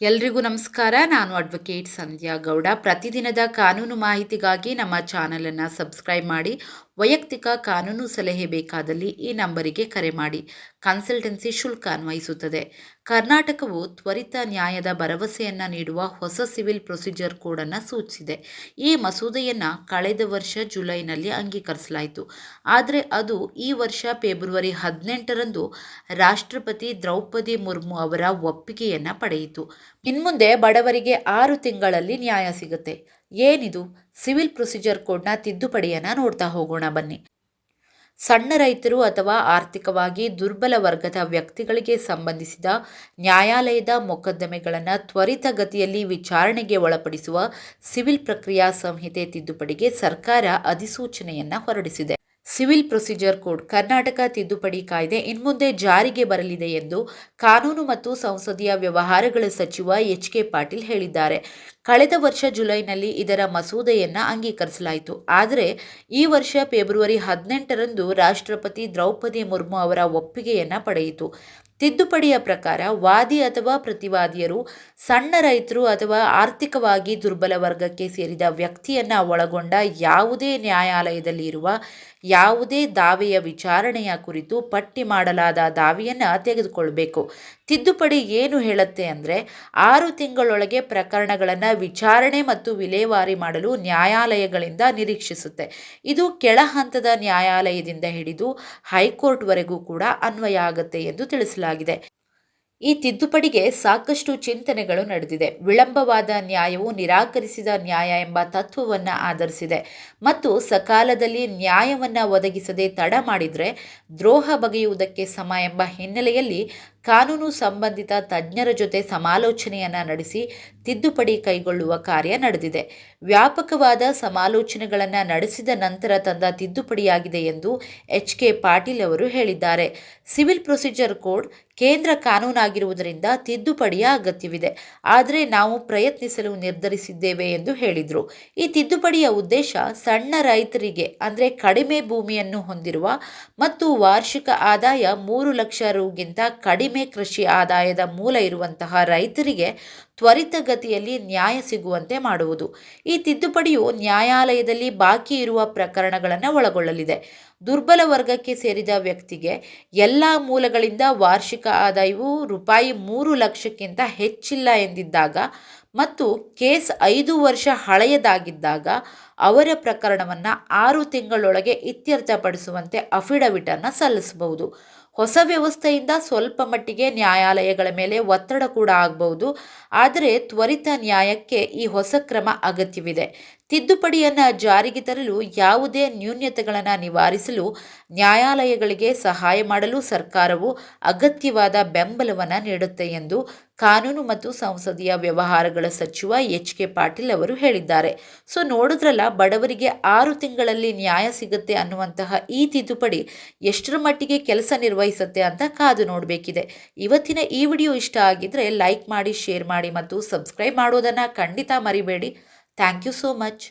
ಎಲ್ರಿಗೂ ನಮಸ್ಕಾರ. ನಾನು ಅಡ್ವೊಕೇಟ್ ಸಂಧ್ಯಾ ಗೌಡ. ಪ್ರತಿದಿನದ ಕಾನೂನು ಮಾಹಿತಿಗಾಗಿ ನಮ್ಮ ಚಾನಲನ್ನು ಸಬ್ಸ್ಕ್ರೈಬ್ ಮಾಡಿ ವೈಯಕ್ತಿಕ ಕಾನೂನು ಸಲಹೆ ಬೇಕಾದಲ್ಲಿ ಈ ನಂಬರಿಗೆ ಕರೆ ಮಾಡಿ. ಕನ್ಸಲ್ಟೆನ್ಸಿ ಶುಲ್ಕ ಅನ್ವಯಿಸುತ್ತದೆ. ಕರ್ನಾಟಕವು ತ್ವರಿತ ನ್ಯಾಯದ ಭರವಸೆಯನ್ನು ನೀಡುವ ಹೊಸ ಸಿವಿಲ್ ಪ್ರೊಸೀಜರ್ ಕೋಡನ್ನು ಸೂಚಿಸಿದೆ. ಈ ಮಸೂದೆಯನ್ನು ಕಳೆದ ವರ್ಷ ಜುಲೈನಲ್ಲಿ ಅಂಗೀಕರಿಸಲಾಯಿತು. ಆದರೆ ಅದು ಈ ವರ್ಷ ಫೆಬ್ರವರಿ ಹದಿನೆಂಟರಂದು ರಾಷ್ಟ್ರಪತಿ ದ್ರೌಪದಿ ಮುರ್ಮು ಅವರ ಒಪ್ಪಿಗೆಯನ್ನು ಪಡೆಯಿತು. ಇನ್ಮುಂದೆ ಬಡವರಿಗೆ ಆರು ತಿಂಗಳಲ್ಲಿ ನ್ಯಾಯ ಸಿಗುತ್ತೆ. ಏನಿದು? ಸಿವಿಲ್ ಪ್ರೊಸೀಜರ್ ಕೋಡ್ನ ತಿದ್ದುಪಡಿಯನ್ನು ನೋಡ್ತಾ ಹೋಗೋಣ ಬನ್ನಿ. ಸಣ್ಣ ರೈತರು ಅಥವಾ ಆರ್ಥಿಕವಾಗಿ ದುರ್ಬಲ ವರ್ಗದ ವ್ಯಕ್ತಿಗಳಿಗೆ ಸಂಬಂಧಿಸಿದ ನ್ಯಾಯಾಲಯದ ಮೊಕದ್ದಮೆಗಳನ್ನು ತ್ವರಿತಗತಿಯಲ್ಲಿ ವಿಚಾರಣೆಗೆ ಒಳಪಡಿಸುವ ಸಿವಿಲ್ ಪ್ರಕ್ರಿಯಾ ಸಂಹಿತೆ ತಿದ್ದುಪಡಿಗೆ ಸರ್ಕಾರ ಅಧಿಸೂಚನೆಯನ್ನು ಹೊರಡಿಸಿದೆ. ಸಿವಿಲ್ ಪ್ರೊಸೀಜರ್ ಕೋಡ್ ಕರ್ನಾಟಕ ತಿದ್ದುಪಡಿ ಕಾಯ್ದೆ ಇನ್ಮುಂದೆ ಜಾರಿಗೆ ಬರಲಿದೆ ಎಂದು ಕಾನೂನು ಮತ್ತು ಸಂಸದೀಯ ವ್ಯವಹಾರಗಳ ಸಚಿವ ಎಚ್ ಕೆ ಪಾಟೀಲ್ ಹೇಳಿದ್ದಾರೆ. ಕಳೆದ ವರ್ಷ ಜುಲೈನಲ್ಲಿ ಇದರ ಮಸೂದೆಯನ್ನು ಅಂಗೀಕರಿಸಲಾಯಿತು. ಆದರೆ ಈ ವರ್ಷ ಫೆಬ್ರವರಿ ಹದಿನೆಂಟರಂದು ರಾಷ್ಟ್ರಪತಿ ದ್ರೌಪದಿ ಮುರ್ಮು ಅವರ ಒಪ್ಪಿಗೆಯನ್ನು ಪಡೆಯಿತು. ತಿದ್ದುಪಡಿಯ ಪ್ರಕಾರ ವಾದಿ ಅಥವಾ ಪ್ರತಿವಾದಿಯರು ಸಣ್ಣ ರೈತರು ಅಥವಾ ಆರ್ಥಿಕವಾಗಿ ದುರ್ಬಲ ವರ್ಗಕ್ಕೆ ಸೇರಿದ ವ್ಯಕ್ತಿಯನ್ನು ಒಳಗೊಂಡ ಯಾವುದೇ ನ್ಯಾಯಾಲಯದಲ್ಲಿ ಇರುವ ಯಾವುದೇ ದಾವೆಯ ವಿಚಾರಣೆಯ ಕುರಿತು ಪಟ್ಟಿ ಮಾಡಲಾದ ದಾವೆಯನ್ನು ತೆಗೆದುಕೊಳ್ಬೇಕು. ತಿದ್ದುಪಡಿ ಏನು ಹೇಳುತ್ತೆ ಅಂದರೆ ಆರು ತಿಂಗಳೊಳಗೆ ಪ್ರಕರಣಗಳನ್ನು ವಿಚಾರಣೆ ಮತ್ತು ವಿಲೇವಾರಿ ಮಾಡಲು ನ್ಯಾಯಾಲಯಗಳಿಂದ ನಿರೀಕ್ಷಿಸುತ್ತೆ. ಇದು ಕೆಳ ಹಂತದ ನ್ಯಾಯಾಲಯದಿಂದ ಹಿಡಿದು ಹೈಕೋರ್ಟ್ವರೆಗೂ ಕೂಡ ಅನ್ವಯ ಆಗುತ್ತೆ ಎಂದು ತಿಳಿಸಲಾಗಿದೆ. ಆಗಿದೆ. ಈ ತಿದ್ದುಪಡಿಗೆ ಸಾಕಷ್ಟು ಚಿಂತನೆಗಳು ನಡೆದಿದೆ. ವಿಳಂಬವಾದ ನ್ಯಾಯವು ನಿರಾಕರಿಸಿದ ನ್ಯಾಯ ಎಂಬ ತತ್ವವನ್ನು ಆಧರಿಸಿದೆ. ಮತ್ತು ಸಕಾಲದಲ್ಲಿ ನ್ಯಾಯವನ್ನು ಒದಗಿಸದೆ ತಡ ಮಾಡಿದರೆ ದ್ರೋಹ ಬಗೆಯುವುದಕ್ಕೆ ಸಮ ಎಂಬ ಹಿನ್ನೆಲೆಯಲ್ಲಿ ಕಾನೂನು ಸಂಬಂಧಿತ ತಜ್ಞರ ಜೊತೆ ಸಮಾಲೋಚನೆಯನ್ನು ನಡೆಸಿ ತಿದ್ದುಪಡಿ ಕೈಗೊಳ್ಳುವ ಕಾರ್ಯ ನಡೆದಿದೆ. ವ್ಯಾಪಕವಾದ ಸಮಾಲೋಚನೆಗಳನ್ನು ನಡೆಸಿದ ನಂತರ ತಂದ ತಿದ್ದುಪಡಿಯಾಗಿದೆ ಎಂದು ಎಚ್ ಕೆ ಪಾಟೀಲ್ ಅವರು ಹೇಳಿದ್ದಾರೆ. ಸಿವಿಲ್ ಪ್ರೊಸೀಜರ್ ಕೋಡ್ ಕೇಂದ್ರ ಕಾನೂನಾಗಿರುವುದರಿಂದ ತಿದ್ದುಪಡಿಯ ಅಗತ್ಯವಿದೆ. ಆದರೆ ನಾವು ಪ್ರಯತ್ನಿಸಲು ನಿರ್ಧರಿಸಿದ್ದೇವೆ ಎಂದು ಹೇಳಿದರು. ಈ ತಿದ್ದುಪಡಿಯ ಉದ್ದೇಶ ಸಣ್ಣ ರೈತರಿಗೆ, ಅಂದರೆ ಕಡಿಮೆ ಭೂಮಿಯನ್ನು ಹೊಂದಿರುವ ಮತ್ತು ವಾರ್ಷಿಕ ಆದಾಯ ಮೂರು ಲಕ್ಷ ರುಗಿಂತ ಕಡಿಮೆ ಕೃಷಿ ಆದಾಯದ ಮೂಲ ಇರುವಂತಹ ರೈತರಿಗೆ ತ್ವರಿತಗತಿಯಲ್ಲಿ ನ್ಯಾಯ ಸಿಗುವಂತೆ ಮಾಡುವುದು. ಈ ತಿದ್ದುಪಡಿಯು ನ್ಯಾಯಾಲಯದಲ್ಲಿ ಬಾಕಿ ಇರುವ ಪ್ರಕರಣಗಳನ್ನು ಒಳಗೊಳ್ಳಲಿದೆ. ದುರ್ಬಲ ವರ್ಗಕ್ಕೆ ಸೇರಿದ ವ್ಯಕ್ತಿಗೆ ಎಲ್ಲ ಮೂಲಗಳಿಂದ ವಾರ್ಷಿಕ ಆದಾಯವು ರೂಪಾಯಿ ಮೂರು ಲಕ್ಷಕ್ಕಿಂತ ಹೆಚ್ಚಿಲ್ಲ ಎಂದಿದ್ದಾಗ ಮತ್ತು ಕೇಸ್ ಐದು ವರ್ಷ ಹಳೆಯದಾಗಿದ್ದಾಗ ಅವರ ಪ್ರಕರಣವನ್ನು ಆರು ತಿಂಗಳೊಳಗೆ ಇತ್ಯರ್ಥಪಡಿಸುವಂತೆ ಅಫಿಡವಿಟನ್ನು ಸಲ್ಲಿಸಬಹುದು. ಹೊಸ ವ್ಯವಸ್ಥೆಯಿಂದ ಸ್ವಲ್ಪ ಮಟ್ಟಿಗೆ ನ್ಯಾಯಾಲಯಗಳ ಮೇಲೆ ಒತ್ತಡ ಕೂಡ ಆಗಬಹುದು. ಆದರೆ ತ್ವರಿತ ನ್ಯಾಯಕ್ಕೆ ಈ ಹೊಸ ಕ್ರಮ ಅಗತ್ಯವಿದೆ. ತಿದ್ದುಪಡಿಯನ್ನು ಜಾರಿಗೆ ತರಲು ಯಾವುದೇ ನ್ಯೂನ್ಯತೆಗಳನ್ನು ನಿವಾರಿಸಲು ನ್ಯಾಯಾಲಯಗಳಿಗೆ ಸಹಾಯ ಮಾಡಲು ಸರ್ಕಾರವು ಅಗತ್ಯವಾದ ಬೆಂಬಲವನ್ನು ನೀಡುತ್ತೆ ಎಂದು ಕಾನೂನು ಮತ್ತು ಸಂಸದೀಯ ವ್ಯವಹಾರಗಳ ಸಚಿವ ಎಚ್ ಕೆ ಪಾಟೀಲ್ ಅವರು ಹೇಳಿದ್ದಾರೆ. ಸೊ ನೋಡಿದ್ರಲ್ಲ, ಬಡವರಿಗೆ ಆರು ತಿಂಗಳಲ್ಲಿ ನ್ಯಾಯ ಸಿಗುತ್ತೆ ಅನ್ನುವಂತಹ ಈ ತಿದ್ದುಪಡಿ ಎಷ್ಟರ ಮಟ್ಟಿಗೆ ಕೆಲಸ ನಿರ್ವಹಿಸುತ್ತೆ ಅಂತ ಕಾದು ನೋಡಬೇಕಿದೆ. ಇವತ್ತಿನ ಈ ವಿಡಿಯೋ ಇಷ್ಟ ಆಗಿದ್ರೆ ಲೈಕ್ ಮಾಡಿ, ಶೇರ್ ಮಾಡಿ ಮತ್ತು ಸಬ್ಸ್ಕ್ರೈಬ್ ಮಾಡೋದನ್ನು ಖಂಡಿತ ಮರಿಬೇಡಿ. Thank you so much.